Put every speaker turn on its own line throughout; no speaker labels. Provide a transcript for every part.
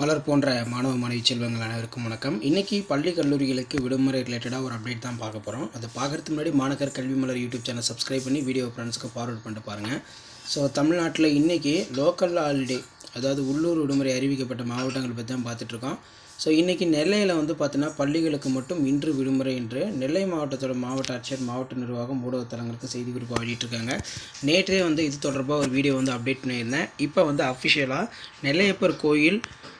மலர் போன்ற மாணவ மாணவி செல்வங்கள் அனைவருக்கும் வணக்கம். இன்றைக்கி பள்ளி கல்லூரிகளுக்கு விடுமுறை ரிலேட்டடாக ஒரு அப்டேட் தான் பார்க்க போகிறோம் அது பார்க்குறதுக்கு முன்னாடி மாணக்கர் கல்வி மலர் யூடியூப் சேனல் சப்ஸ்கிரைப் பண்ணி வீடியோ ஃப்ரெண்ட்ஸ்க்கு ஃபார்வர்ட் பண்ணிட்டு பாருங்கள் ஸோ தமிழ்நாட்டில் இன்றைக்கி லோக்கல் ஹாலிடே அதாவது உள்ளூர் விடுமுறை அறிவிக்கப்பட்ட மாவட்டங்கள் பற்றி தான் பார்த்துட்ருக்கோம் ஸோ இன்றைக்கி நெல்லையில் வந்து பார்த்தீங்கன்னா பள்ளிகளுக்கு மட்டும் இன்று விடுமுறை என்று நெல்லை மாவட்டத்தோட மாவட்ட ஆட்சியர் மாவட்ட நிர்வாகம் ஊடகத்தலங்களுக்கு செய்தி குறிப்பு வெளியிட்டிருக்காங்க நேற்றே வந்து இது தொடர்பாக ஒரு வீடியோ வந்து அப்டேட் பண்ணியிருந்தேன். இப்போ வந்து அஃபிஷியலாக நெல்லையப்பர் கோயில்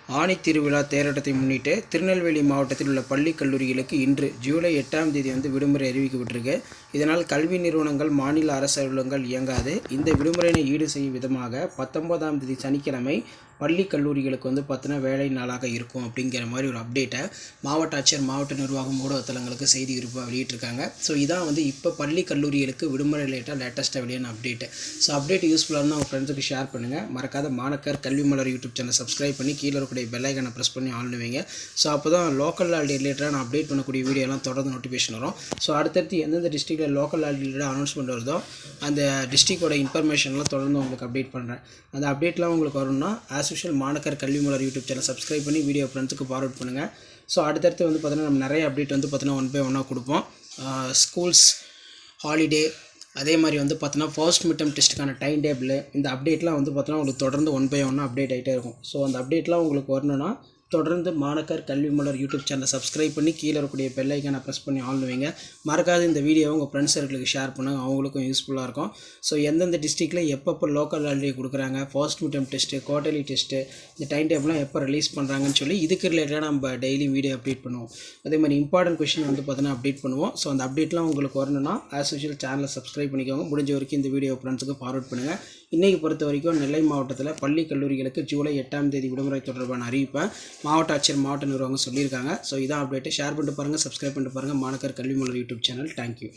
ஆணி திருவிழா தேரோட்டத்தை முன்னிட்டு திருநெல்வேலி மாவட்டத்தில் உள்ள பள்ளி கல்லூரிகளுக்கு இன்று ஜூலை எட்டாம் தேதி வந்து விடுமுறை அறிவிக்கப்பட்டிருக்கு. இதனால் கல்வி நிறுவனங்கள் மாநில அரசு அலுவலகங்கள் இயங்காது. இந்த விடுமுறையினை ஈடு செய்யும் விதமாக பத்தொன்பதாம் தேதி சனிக்கிழமை பள்ளி கல்லூரிகளுக்கு வந்து பார்த்தீங்கன்னா வேலை நாளாக இருக்கும் அப்படிங்கிற மாதிரி ஒரு அப்டேட்டை மாவட்ட ஆட்சியர் மாவட்ட நிர்வாகம் ஊடகத்தலங்களுக்கு செய்தி குறிப்பாக வெளியிட்டிருக்காங்க. ஸோ இதான் வந்து இப்போ பள்ளி கல்லூரிகளுக்கு விடுமுறை லேட்டாக லேட்டஸ்ட்டாக வெளியான அப்டேட்டு ஸோ அப்டேட் யூஸ்ஃபுல்லாக இருந்தால் உங்கள் ஃப்ரெண்ட்ஸுக்கு ஷேர் பண்ணுங்கள் மறக்காத மாணக்கர் கல்வி மலர் யூடியூப் சேனல் சப்ஸ்கிரைப் பண்ணி கீழே இருக்கக்கூடிய பெல்லைக்கனை ப்ரெஸ் பண்ணி ஆன் வைங்க ஸோ அப்போ தான் லோக்கல் ஆல்டி ரிலேட்டடாக நான் அப்டேட் பண்ணக்கூடிய வீடியோலாம் தொடர்ந்து நோட்டிஃபிகேஷன் வரும். ஸோ அடுத்தடுத்து எந்தெந்த டிஸ்ட்ரிக்டில் லோக்கல் ஆல்டி ரிலேட்டட் அனௌன்ஸ்மெண்ட் வருதோ அந்த டிஸ்ட்ரிக்டோட இன்ஃபர்மேஷன்லாம் தொடர்ந்து உங்களுக்கு அப்டேட் பண்ணுறேன் அந்த அப்டேட்லாம் உங்களுக்கு வரும்னா ஆஸ் யூஷுவல் மாணக்கர் கல்வி மலர் யூடியூப் சேனல் சப்ஸ்கிரைப் பண்ணி வீடியோ ஃப்ரெண்ட்ஸுக்கு ஃபார்வர்ட் பண்ணுங்கள் ஸோ அடுத்தடுத்து வந்து பார்த்தீங்கன்னா நம்ம நிறைய அப்டேட் வந்து பார்த்தீங்கன்னா ஒன் பை ஒன்னாக கொடுப்போம். ஸ்கூல்ஸ் ஹாலிடே அதே மாதிரி வந்து பார்த்தோன்னா ஃபர்ஸ்ட் மிட்டம் டெஸ்ட்டுக்கான டைம் டேபிள் இந்த அப்டேட்லாம் வந்து பார்த்தோன்னா உங்களுக்கு தொடர்ந்து ஒன் பை ஒன்னாக அப்டேட் ஆகிட்டே இருக்கும். ஸோ அந்த அப்டேட்லாம் உங்களுக்கு வரணுன்னா தொடர்ந்து மாணக்கர் கல்வி மலர் யூடியூப் சேனலை சப்ஸ்கிரைப் பண்ணி கீழே இருக்கக்கூடிய பெல்லைக்கான ப்ரெஸ் பண்ணி ஆன் வைங்க. மறக்காத இந்த வீடியோவை உங்கள் ஃப்ரெண்ட்ஸ் சர்க்கிளுக்கு ஷேர் பண்ணுங்க. அவங்களுக்கும் யூஸ்ஃபுல்லாக இருக்கும். ஸோ எந்தெந்த டிஸ்ட்ரிக்டில் எப்பப்போ லோக்கல் ஹாலிடே கொடுக்குறாங்க? First midterm test quarterly test இந்த டைம் டேபிள்லாம் எப்போ ரிலீஸ் பண்ணுறாங்கன்னு சொல்லி இதுக்கு ரிலேட்டடாக நம்ம டெய்லி வீடியோ அப்டேட் பண்ணுவோம். அதே மாதிரி இம்பார்ட்டன்ட் கொஷின் வந்து பார்த்தீங்கன்னா அப்டேட் பண்ணுவோம். ஸோ அந்த அப்டேட்லாம் உங்களுக்கு வரணும்னா ஆஸ் யூஷுவல் சேனலை சப்ஸ்கிரைப் பண்ணிக்கோங்க. முடிஞ்ச வரைக்கும் இந்த வீடியோ ஃப்ரெண்ட்ஸுக்கு ஃபார்வர்ட் பண்ணுங்கள் இன்றைக்கி பொறுத்த வரைக்கும் நெல்லை மாவட்டத்தில் பள்ளி கல்லூரிகளுக்கு ஜூலை எட்டாம் தேதி விடுமுறை தொடர்பான அறிவிப்பை மாவட்ட ஆட்சியர் மாவட்ட நிர்வாகம் சொல்லியிருக்காங்க. ஸோ இதான் அப்டேட்டு ஷேர் பண்ணிட்டு பாருங்கள் சப்ஸ்கிரைப் பண்ணிட்டு பாருங்கள் மாணக்கர் கல்வி மலர் யூடியூப் சேனல். தேங்க்யூ